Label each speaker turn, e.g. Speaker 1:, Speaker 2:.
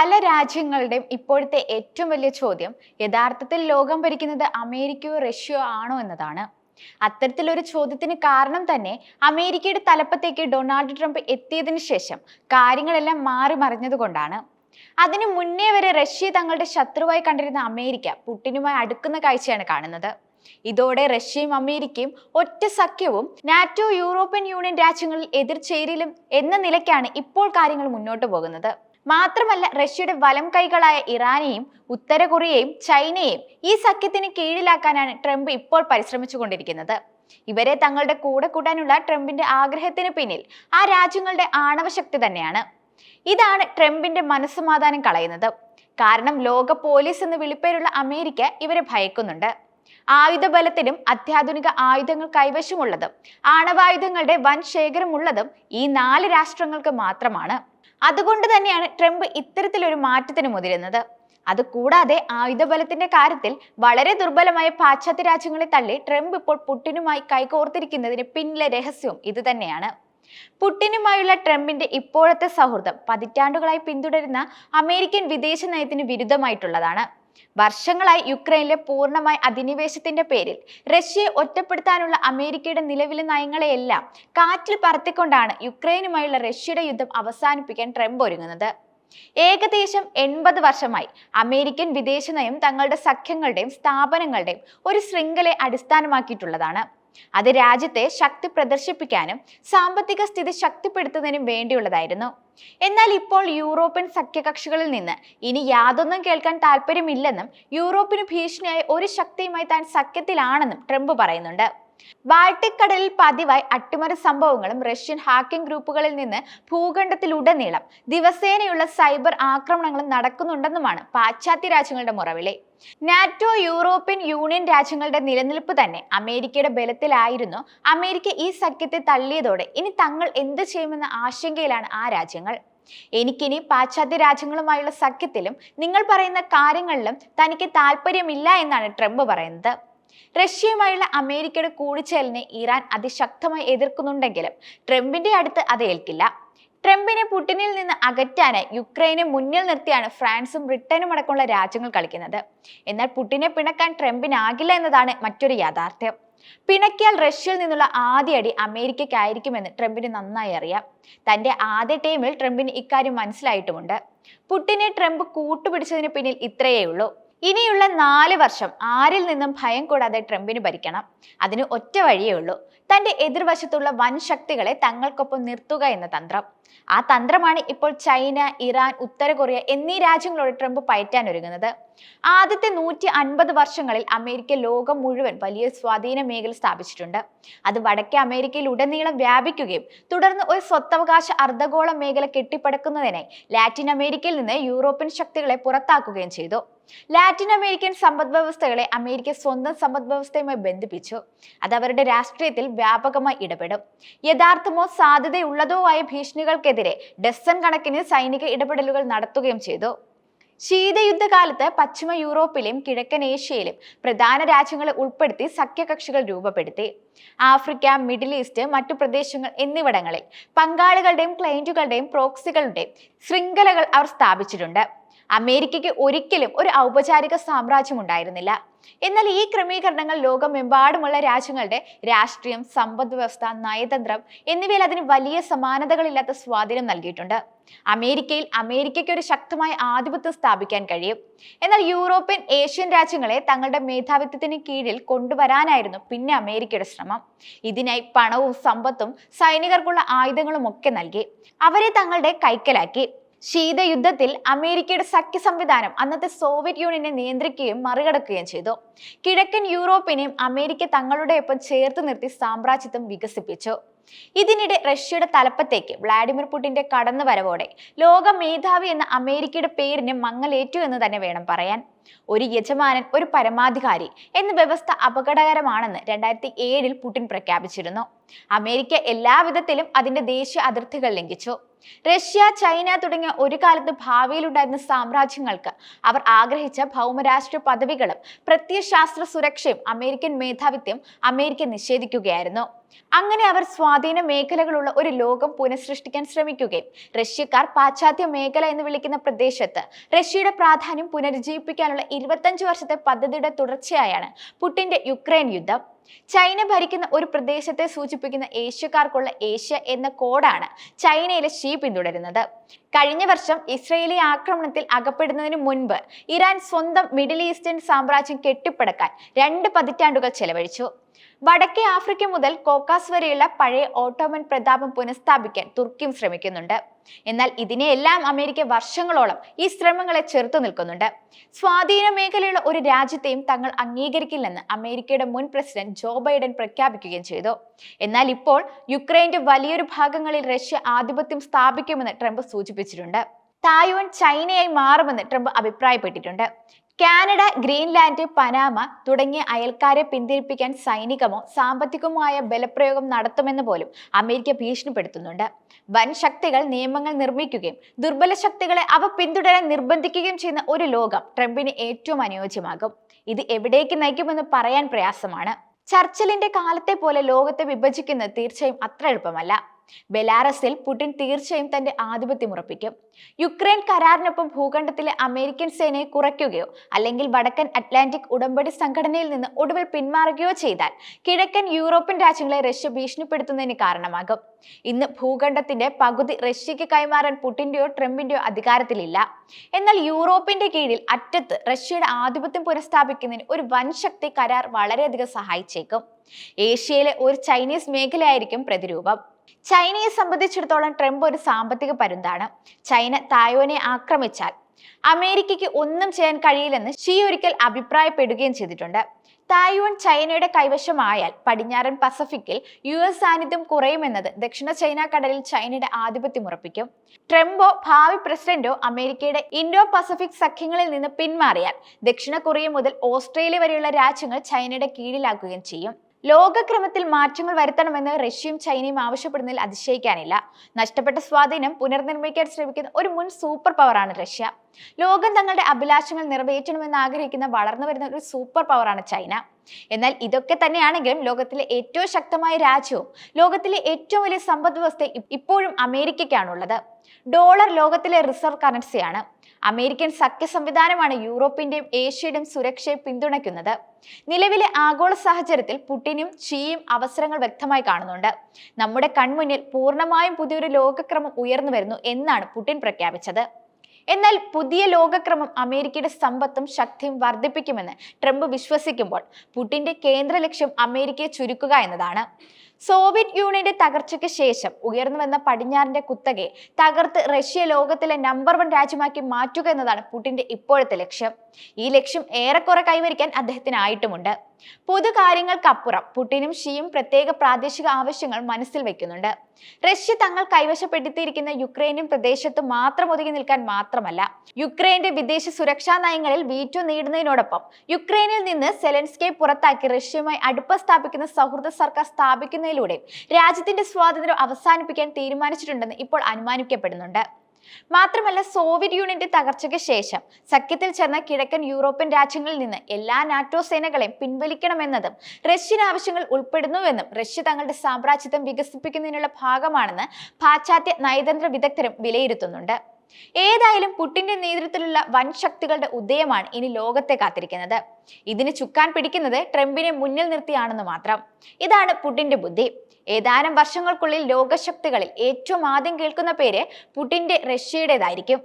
Speaker 1: പല രാജ്യങ്ങളുടെയും ഇപ്പോഴത്തെ ഏറ്റവും വലിയ ചോദ്യം യഥാർത്ഥത്തിൽ ലോകം ഭരിക്കുന്നത് അമേരിക്കയോ റഷ്യയോ ആണോ എന്നതാണ്. അത്തരത്തിലൊരു ചോദ്യത്തിന് കാരണം തന്നെ അമേരിക്കയുടെ തലപ്പത്തേക്ക് ഡൊണാൾഡ് ട്രംപ് എത്തിയതിന് ശേഷം കാര്യങ്ങളെല്ലാം മാറി മറിഞ്ഞതുകൊണ്ടാണ് അതിനു മുന്നേ വരെ റഷ്യ തങ്ങളുടെ ശത്രുവായി കണ്ടിരുന്ന അമേരിക്ക പുട്ടിനുമായി അടുക്കുന്ന കാഴ്ചയാണ് കാണുന്നത്. ഇതോടെ റഷ്യയും അമേരിക്കയും ഒറ്റ സഖ്യവും നാറ്റോ യൂറോപ്യൻ യൂണിയൻ രാജ്യങ്ങളിൽ എതിർചേരലും എന്ന നിലയ്ക്കാണ് ഇപ്പോൾ കാര്യങ്ങൾ മുന്നോട്ട് പോകുന്നത്. മാത്രമല്ല റഷ്യയുടെ വലം കൈകളായ ഇറാനെയും ഉത്തര കൊറിയയും ചൈനയെയും ഈ സഖ്യത്തിന് കീഴിലാക്കാനാണ് ട്രംപ് ഇപ്പോൾ പരിശ്രമിച്ചുകൊണ്ടിരിക്കുന്നത്. ഇവരെ തങ്ങളുടെ കൂടെ കൂട്ടാനുള്ള ട്രംപിന്റെ ആഗ്രഹത്തിന് പിന്നിൽ ആ രാജ്യങ്ങളുടെ ആണവശക്തി തന്നെയാണ്. ഇതാണ് ട്രംപിന്റെ മനസ്സമാധാനം കളയുന്നത്. കാരണം ലോക പോലീസ് എന്ന് വിളിപ്പേരുള്ള അമേരിക്ക ഇവരെ ഭയക്കുന്നുണ്ട്. ആയുധബലത്തിനും അത്യാധുനിക ആയുധങ്ങൾ കൈവശമുള്ളതും ആണവായുധങ്ങളുടെ വൻ ശേഖരമുള്ളതും ഈ നാല് രാഷ്ട്രങ്ങൾക്ക് മാത്രമാണ്. അതുകൊണ്ട് തന്നെയാണ് ട്രംപ് ഇത്തരത്തിലൊരു മാറ്റത്തിന് മുതിരുന്നത്. അതുകൂടാതെ ആയുധബലത്തിന്റെ കാര്യത്തിൽ വളരെ ദുർബലമായ പാശ്ചാത്യ രാജ്യങ്ങളെ തള്ളി ട്രംപ് ഇപ്പോൾ പുട്ടിനുമായി കൈകോർത്തിരിക്കുന്നതിന് പിന്നിലെ രഹസ്യവും ഇതുതന്നെയാണ് പുട്ടിനുമായുള്ള ട്രംപിന്റെ ഇപ്പോഴത്തെ സൗഹൃദം പതിറ്റാണ്ടുകളായി പിന്തുടരുന്ന അമേരിക്കൻ വിദേശ നയത്തിന് വിരുദ്ധമായിട്ടുള്ളതാണ്. വർഷങ്ങളായി യുക്രൈനിലെ പൂർണമായ അധിനിവേശത്തിന്റെ പേരിൽ റഷ്യയെ ഒറ്റപ്പെടുത്താനുള്ള അമേരിക്കയുടെ നിലവിലെ നയങ്ങളെയെല്ലാം കാറ്റിൽ പറത്തിക്കൊണ്ടാണ് യുക്രൈനുമായുള്ള റഷ്യയുടെ യുദ്ധം അവസാനിപ്പിക്കാൻ ട്രംപ് ഒരുങ്ങുന്നത്. ഏകദേശം എൺപത് വർഷമായി അമേരിക്കൻ വിദേശ നയം തങ്ങളുടെ സഖ്യങ്ങളുടെയും സ്ഥാപനങ്ങളുടെയും ഒരു ശൃംഖലയെ അടിസ്ഥാനമാക്കിയിട്ടുള്ളതാണ്. അത് രാജ്യത്തെ ശക്തി പ്രദർശിപ്പിക്കാനും സാമ്പത്തിക സ്ഥിതി ശക്തിപ്പെടുത്തുന്നതിനും വേണ്ടിയുള്ളതായിരുന്നു. എന്നാൽ ഇപ്പോൾ യൂറോപ്യൻ സഖ്യകക്ഷികളിൽ നിന്ന് ഇനി യാതൊന്നും കേൾക്കാൻ താല്പര്യമില്ലെന്നും യൂറോപ്പിന് ഭീഷണിയായി ഒരു ശക്തിയുമായി താൻ സഖ്യത്തിലാണെന്നും ട്രംപ് പറയുന്നുണ്ട്. ബാൾട്ടിക് കടലിൽ പതിവായി അട്ടിമറി സംഭവങ്ങളും റഷ്യൻ ഹാക്കിംഗ് ഗ്രൂപ്പുകളിൽ നിന്ന് ഭൂഖണ്ഡത്തിലുടനീളം ദിവസേനയുള്ള സൈബർ ആക്രമണങ്ങളും നടക്കുന്നുണ്ടെന്നുമാണ് പാശ്ചാത്യ രാജ്യങ്ങളുടെ മുറവിളി. നാറ്റോ യൂറോപ്യൻ യൂണിയൻ രാജ്യങ്ങളുടെ നിലനിൽപ്പ് തന്നെ അമേരിക്കയുടെ ബലത്തിലായിരുന്നു. അമേരിക്ക ഈ സഖ്യത്തെ തള്ളിയതോടെ ഇനി തങ്ങൾ എന്ത് ചെയ്യുമെന്ന ആശങ്കയിലാണ് ആ രാജ്യങ്ങൾ. എനിക്കിനി പാശ്ചാത്യ രാജ്യങ്ങളുമായുള്ള സഖ്യത്തിലും നിങ്ങൾ പറയുന്ന കാര്യങ്ങളിലും തനിക്ക് താല്പര്യമില്ല എന്നാണ് ട്രംപ് പറയുന്നത്. റഷ്യയുമായുള്ള അമേരിക്കയുടെ കൂടിച്ചേലിനെ ഇറാൻ അതിശക്തമായി എതിർക്കുന്നുണ്ടെങ്കിലും ട്രംപിന്റെ അടുത്ത് അത് ഏൽക്കില്ല. ട്രംപിനെ പുടിനിൽ നിന്ന് അകറ്റാനായി യുക്രൈനെ മുന്നിൽ നിർത്തിയാണ് ഫ്രാൻസും ബ്രിട്ടനും അടക്കമുള്ള രാജ്യങ്ങൾ കളിക്കുന്നത്. എന്നാൽ പുടിനെ പിണക്കാൻ ട്രംപിനാകില്ല എന്നതാണ് മറ്റൊരു യാഥാർത്ഥ്യം. പിണക്കിയാൽ റഷ്യയിൽ നിന്നുള്ള ആദ്യ അടി അമേരിക്കയ്ക്കായിരിക്കുമെന്ന് ട്രംപിന് നന്നായി അറിയാം. തന്റെ ആദ്യ ടീമിൽ ട്രംപിന് ഇക്കാര്യം മനസ്സിലായിട്ടുമുണ്ട്. പുട്ടിനെ ട്രംപ് കൂട്ടുപിടിച്ചതിന് പിന്നിൽ ഇത്രയേ ഉള്ളൂ ഇനിയുള്ള നാല് വർഷം ആരിൽ നിന്നും ഭയം കൂടാതെ ട്രംപിന് ഭരിക്കണം. അതിന് ഒറ്റ വഴിയേ ഉള്ളൂ. തന്റെ എതിർവശത്തുള്ള വൻ ശക്തികളെ തങ്ങൾക്കൊപ്പം നിർത്തുക എന്ന തന്ത്രം. ആ തന്ത്രമാണ് ഇപ്പോൾ ചൈന ഇറാൻ ഉത്തര കൊറിയ എന്നീ രാജ്യങ്ങളോട് ട്രംപ് പയറ്റാൻ ഒരുങ്ങുന്നത്. ആദ്യത്തെ നൂറ്റി അൻപത് വർഷങ്ങളിൽ അമേരിക്ക ലോകം മുഴുവൻ വലിയ സ്വാധീന മേഖല സ്ഥാപിച്ചിട്ടുണ്ട്. അത് വടക്കേ അമേരിക്കയിൽ ഉടനീളം വ്യാപിക്കുകയും തുടർന്ന് ഒരു സ്വത്തവകാശ അർദ്ധഗോള മേഖല കെട്ടിപ്പടുക്കുന്നതിനായി ലാറ്റിൻ അമേരിക്കയിൽ നിന്ന് യൂറോപ്യൻ ശക്തികളെ പുറത്താക്കുകയും ചെയ്തു. ലാറ്റിൻ അമേരിക്കൻ സമ്പദ് വ്യവസ്ഥകളെ അമേരിക്ക സ്വന്തം സമ്പദ് വ്യവസ്ഥയുമായി ബന്ധിപ്പിച്ചു. അത് അവരുടെ രാഷ്ട്രീയത്തിൽ വ്യാപകമായി ഇടപെടും. യഥാർത്ഥമോ സാധ്യതയുള്ളതോ ആയ ഭീഷണികൾക്കെതിരെ ഡസൻ കണക്കിന് സൈനിക ഇടപെടലുകൾ നടത്തുകയും ചെയ്തു. ശീതയുദ്ധകാലത്ത് പശ്ചിമ യൂറോപ്പിലും കിഴക്കൻ ഏഷ്യയിലും പ്രധാന രാജ്യങ്ങളെ ഉൾപ്പെടുത്തി സഖ്യകക്ഷികൾ രൂപപ്പെടുത്തി. ആഫ്രിക്ക മിഡിൽ ഈസ്റ്റ് മറ്റു പ്രദേശങ്ങൾ എന്നിവിടങ്ങളിൽ പങ്കാളികളുടെയും ക്ലയന്റുകളുടെയും പ്രോക്സികളുടെയും ശൃംഖലകൾ അവർ സ്ഥാപിച്ചിട്ടുണ്ട്. അമേരിക്കയ്ക്ക് ഒരിക്കലും ഒരു ഔപചാരിക സാമ്രാജ്യം ഉണ്ടായിരുന്നില്ല. എന്നാൽ ഈ ക്രമീകരണങ്ങൾ ലോകമെമ്പാടുമുള്ള രാജ്യങ്ങളുടെ രാഷ്ട്രീയം സമ്പദ് വ്യവസ്ഥ നയതന്ത്രം എന്നിവയിൽ അതിന് വലിയ സമാനതകളില്ലാത്ത സ്വാധീനം നൽകിയിട്ടുണ്ട്. അമേരിക്കയിൽ അമേരിക്കയ്ക്ക് ഒരു ശക്തമായ ആധിപത്യം സ്ഥാപിക്കാൻ കഴിയും. എന്നാൽ യൂറോപ്യൻ ഏഷ്യൻ രാജ്യങ്ങളെ തങ്ങളുടെ മേധാവിത്വത്തിന് കീഴിൽ കൊണ്ടുവരാനായിരുന്നു പിന്നെ അമേരിക്കയുടെ ശ്രമം. ഇതിനായി പണവും സമ്പത്തും സൈനികർക്കുള്ള ആയുധങ്ങളും ഒക്കെ നൽകി. അവരെ തങ്ങളുടെ കൈക്കലാക്കി. ശീതയുദ്ധത്തിൽ അമേരിക്കയുടെ സഖ്യ സംവിധാനം അന്നത്തെ സോവിയറ്റ് യൂണിയനെ നിയന്ത്രിക്കുകയും മറികടക്കുകയും ചെയ്തു. കിഴക്കൻ യൂറോപ്പിനെയും അമേരിക്ക തങ്ങളുടെ ഒപ്പം ചേർത്ത് നിർത്തി സാമ്രാജ്യത്വം വികസിപ്പിച്ചു. ഇതിനിടെ റഷ്യയുടെ തലപ്പത്തേക്ക് വ്ളാഡിമിർ പുടിന്റെ കടന്നുവരവോടെ ലോക മേധാവി എന്ന അമേരിക്കയുടെ പേരിന് മങ്ങലേറ്റു എന്ന് തന്നെ വേണം പറയാൻ. ഒരു യജമാനൻ ഒരു പരമാധികാരി എന്ന വ്യവസ്ഥ അപകടകരമാണെന്ന് രണ്ടായിരത്തി ഏഴിൽ പുടിൻ പ്രഖ്യാപിച്ചിരുന്നു. അമേരിക്ക എല്ലാവിധത്തിലും അതിന്റെ ദേശീയ അതിർത്തികൾ ലംഘിച്ചു. റഷ്യ ചൈന തുടങ്ങിയ ഒരു കാലത്ത് ഭാവിയിലുണ്ടായിരുന്ന സാമ്രാജ്യങ്ങൾക്ക് അവർ ആഗ്രഹിച്ച ഭൗമരാഷ്ട്ര പദവികളും പ്രത്യയശാസ്ത്ര സുരക്ഷയും അമേരിക്കൻ മേധാവിത്വം അമേരിക്ക നിഷേധിക്കുകയായിരുന്നു. അങ്ങനെ അവർ സ്വാധീന മേഖലകളുള്ള ഒരു ലോകം പുനഃസൃഷ്ടിക്കാൻ ശ്രമിക്കുകയും റഷ്യക്കാർ പാശ്ചാത്യ മേഖല എന്ന് വിളിക്കുന്ന പ്രദേശത്ത് റഷ്യയുടെ പ്രാധാന്യം പുനരുജ്ജീവിപ്പിക്കാനുള്ള ഇരുപത്തഞ്ച് വർഷത്തെ പദ്ധതിയുടെ തുടർച്ചയായാണ് പുടിന്റെ യുക്രൈൻ യുദ്ധം. ചൈന ഭരിക്കുന്ന ഒരു പ്രദേശത്തെ സൂചിപ്പിക്കുന്ന ഏഷ്യക്കാർക്കുള്ള ഏഷ്യ എന്ന കോഡാണ് ചൈനയിലെ ഷീ പിന്തുടരുന്നത്. കഴിഞ്ഞ വർഷം ഇസ്രയേലി ആക്രമണത്തിൽ അകപ്പെടുന്നതിന് മുൻപ് ഇറാൻ സ്വന്തം മിഡിൽ ഈസ്റ്റേൺ സാമ്രാജ്യം കെട്ടിപ്പടക്കാൻ രണ്ട് പതിറ്റാണ്ടുകൾ ചെലവഴിച്ചു. വടക്കേ ആഫ്രിക്ക മുതൽ കോക്കാസ് വരെയുള്ള പഴയ ഓട്ടോമൻ പ്രതാപം പുനഃസ്ഥാപിക്കാൻ തുർക്കിയും ശ്രമിക്കുന്നുണ്ട്. എന്നാൽ ഇതിനെയെല്ലാം അമേരിക്ക വർഷങ്ങളോളം ഈ ശ്രമങ്ങളെ ചെറുത്തു നിൽക്കുന്നുണ്ട്. സ്വാധീന മേഖലയുള്ള ഒരു രാജ്യത്തെയും തങ്ങൾ അംഗീകരിക്കില്ലെന്ന് അമേരിക്കയുടെ മുൻ പ്രസിഡന്റ് ജോ ബൈഡൻ പ്രഖ്യാപിക്കുകയും ചെയ്തു. എന്നാൽ ഇപ്പോൾ യുക്രൈന്റെ വലിയൊരു ഭാഗങ്ങളിൽ റഷ്യ ആധിപത്യം സ്ഥാപിക്കുമെന്ന് ട്രംപ് സൂചിപ്പിച്ചിട്ടുണ്ട്. തായ്വാൻ ചൈനയായി മാറുമെന്ന് ട്രംപ് അഭിപ്രായപ്പെട്ടിട്ടുണ്ട്. കാനഡ ഗ്രീൻലാൻഡ് പനാമ തുടങ്ങിയ അയൽക്കാരെ പിന്തിരിപ്പിക്കാൻ സൈനികമോ സാമ്പത്തികമായ ബലപ്രയോഗം നടത്തുമെന്ന് പോലും അമേരിക്ക ഭീഷണിപ്പെടുത്തുന്നുണ്ട്. വൻ ശക്തികൾ നിയമങ്ങൾ നിർമ്മിക്കുകയും ദുർബല ശക്തികളെ അവ പിന്തുടരാൻ നിർബന്ധിക്കുകയും ചെയ്യുന്ന ഒരു ലോകം ട്രംപിന് ഏറ്റവും അനുയോജ്യമാകും. ഇത് എവിടേക്ക് നയിക്കുമെന്ന് പറയാൻ പ്രയാസമാണ്. ചർച്ചിലിന്റെ കാലത്തെ പോലെ ലോകത്തെ വിഭജിക്കുന്നത് തീർച്ചയായും അത്ര എളുപ്പമല്ല. ബെലാറസിൽ പുടിൻ തീർച്ചയായും തന്റെ ആധിപത്യം ഉറപ്പിക്കും. യുക്രൈൻ കരാറിനൊപ്പം ഭൂഖണ്ഡത്തിലെ അമേരിക്കൻ സേനയെ കുറയ്ക്കുകയോ അല്ലെങ്കിൽ വടക്കൻ അറ്റ്ലാന്റിക് ഉടമ്പടി സംഘടനയിൽ നിന്ന് ഒടുവിൽ പിന്മാറുകയോ ചെയ്താൽ കിഴക്കൻ യൂറോപ്യൻ രാജ്യങ്ങളെ റഷ്യ ഭീഷണിപ്പെടുത്തുന്നതിന് കാരണമാകും. ഇന്ന് ഭൂഖണ്ഡത്തിന്റെ പകുതി റഷ്യക്ക് കൈമാറാൻ പുടിന്റെയോ ട്രംപിന്റെയോ അധികാരത്തിലില്ല. എന്നാൽ യൂറോപ്പിന്റെ കീഴിൽ അറ്റത്ത് റഷ്യയുടെ ആധിപത്യം പുനഃസ്ഥാപിക്കുന്നതിന് ഒരു വൻശക്തി കരാർ വളരെയധികം സഹായിച്ചേക്കും. ഏഷ്യയിലെ ഒരു ചൈനീസ് മേഖലയായിരിക്കും പ്രതിരൂപം. ചൈനയെ സംബന്ധിച്ചിടത്തോളം ട്രംപ് ഒരു സാമ്പത്തിക പരുന്താണ്. ചൈന തായ്വാനെ ആക്രമിച്ചാൽ അമേരിക്കയ്ക്ക് ഒന്നും ചെയ്യാൻ കഴിയില്ലെന്ന് ഷീ ഒരിക്കൽ അഭിപ്രായപ്പെടുകയും ചെയ്തിട്ടുണ്ട്. തായ്വാൻ ചൈനയുടെ കൈവശമായാൽ പടിഞ്ഞാറൻ പസഫിക്കിൽ യു എസ് സാന്നിധ്യം കുറയുമെന്നത് ദക്ഷിണ ചൈന കടലിൽ ചൈനയുടെ ആധിപത്യം ഉറപ്പിക്കും. ട്രംപോ ഭാവി പ്രസിഡന്റോ അമേരിക്കയുടെ ഇൻഡോ പസഫിക് സഖ്യങ്ങളിൽ നിന്ന് പിന്മാറിയാൽ ദക്ഷിണ കൊറിയ മുതൽ ഓസ്ട്രേലിയ വരെയുള്ള രാജ്യങ്ങൾ ചൈനയുടെ കീഴിലാക്കുകയും ചെയ്യും. ലോകക്രമത്തിൽ മാറ്റങ്ങൾ വരുത്തണമെന്ന് റഷ്യയും ചൈനയും ആവശ്യപ്പെടുന്നതിൽ അതിശയിക്കാനില്ല. നഷ്ടപ്പെട്ട സ്വാധീനം പുനർനിർമ്മിക്കാൻ ശ്രമിക്കുന്ന ഒരു മുൻ സൂപ്പർ പവറാണ് റഷ്യ. ലോകം തങ്ങളുടെ അഭിലാഷങ്ങൾ നിറവേറ്റണമെന്ന് ആഗ്രഹിക്കുന്ന വളർന്നു വരുന്ന ഒരു സൂപ്പർ പവറാണ് ചൈന. എന്നാൽ ഇതൊക്കെ തന്നെയാണെങ്കിലും ലോകത്തിലെ ഏറ്റവും ശക്തമായ രാജ്യവും ലോകത്തിലെ ഏറ്റവും വലിയ സമ്പദ് വ്യവസ്ഥ ഇപ്പോഴും അമേരിക്കയ്ക്കാണുള്ളത്. ഡോളർ ലോകത്തിലെ റിസർവ് കറൻസിയാണ് അമേരിക്കൻ സഖ്യ സംവിധാനമാണ് യൂറോപ്പിന്റെയും ഏഷ്യയുടെയും സുരക്ഷയെ പിന്തുണയ്ക്കുന്നത്. നിലവിലെ ആഗോള സാഹചര്യത്തിൽ പുടിനും ഷിയും അവസരങ്ങൾ വ്യക്തമായി കാണുന്നുണ്ട്. നമ്മുടെ കൺമുന്നിൽ പൂർണമായും പുതിയൊരു ലോകക്രമം ഉയർന്നു വരുന്നു എന്നാണ് പുടിൻ പ്രഖ്യാപിച്ചത്. എന്നാൽ പുതിയ ലോകക്രമം അമേരിക്കയുടെ സമ്പത്തും ശക്തിയും വർദ്ധിപ്പിക്കുമെന്ന് ട്രംപ് വിശ്വസിക്കുമ്പോൾ പുടിന്റെ കേന്ദ്ര ലക്ഷ്യം അമേരിക്കയെ ചുരുക്കുക എന്നതാണ്. സോവിയറ്റ് യൂണിയന്റെ തകർച്ചയ്ക്ക് ശേഷം ഉയർന്നു വന്ന പടിഞ്ഞാറിന്റെ കുത്തകയെ തകർത്ത് റഷ്യ ലോകത്തിലെ നമ്പർ വൺ രാജ്യമാക്കി മാറ്റുക എന്നതാണ് പുടിന്റെ ഇപ്പോഴത്തെ ലക്ഷ്യം. ഈ ലക്ഷ്യം ഏറെക്കുറെ കൈവരിക്കാൻ അദ്ദേഹത്തിനായിട്ടുമുണ്ട് പൊതുകാര്യങ്ങൾക്കപ്പുറം പുടിനും ഷിയും പ്രത്യേക പ്രാദേശിക ആവശ്യങ്ങൾ മനസ്സിൽ വെക്കുന്നുണ്ട്. റഷ്യ തങ്ങൾ കൈവശപ്പെടുത്തിയിരിക്കുന്ന യുക്രൈനും പ്രദേശത്ത് മാത്രം ഒതുങ്ങി നിൽക്കാൻ മാത്രമല്ല യുക്രൈന്റെ വിദേശ സുരക്ഷാ നയങ്ങളിൽ വീറ്റു നേടുന്നതിനോടൊപ്പം യുക്രൈനിൽ നിന്ന് സെലൻസ്കെ പുറത്താക്കി റഷ്യയുമായി അടുപ്പ സ്ഥാപിക്കുന്ന സൗഹൃദ സർക്കാർ സ്ഥാപിക്കുന്നതിലൂടെ രാജ്യത്തിന്റെ സ്വാതന്ത്ര്യം അവസാനിപ്പിക്കാൻ തീരുമാനിച്ചിട്ടുണ്ടെന്ന് ഇപ്പോൾ അനുമാനിക്കപ്പെടുന്നുണ്ട്. മാത്രമല്ല സോവിയറ്റ് യൂണിയന്റെ തകർച്ചയ്ക്ക് ശേഷം സഖ്യത്തിൽ ചേർന്ന കിഴക്കൻ യൂറോപ്യൻ രാജ്യങ്ങളിൽ നിന്ന് എല്ലാ നാറ്റോ സേനകളെയും പിൻവലിക്കണമെന്നതും റഷ്യൻ ആവശ്യങ്ങൾ ഉൾപ്പെടുന്നുവെന്നും റഷ്യ തങ്ങളുടെ സാമ്രാജ്യത്വം വികസിപ്പിക്കുന്നതിനുള്ള ഭാഗമാണെന്ന് പാശ്ചാത്യ നയതന്ത്ര വിദഗ്ധരും വിലയിരുത്തുന്നുണ്ട്. ഏതായാലും പുട്ടിന്റെ നേതൃത്വത്തിലുള്ള വൻ ശക്തികളുടെ ഉദയമാണ് ഇനി ലോകത്തെ കാത്തിരിക്കുന്നത്. ഇതിന് ചുക്കാൻ പിടിക്കുന്നത് ട്രംപിനെ മുന്നിൽ നിർത്തിയാണെന്ന് മാത്രം. ഇതാണ് പുട്ടിന്റെ ബുദ്ധി. ഏതാനും വർഷങ്ങൾക്കുള്ളിൽ ലോകശക്തികളിൽ ഏറ്റവും ആദ്യം കേൾക്കുന്ന പേര് പുടിന്റെ റഷ്യയുടേതായിരിക്കും.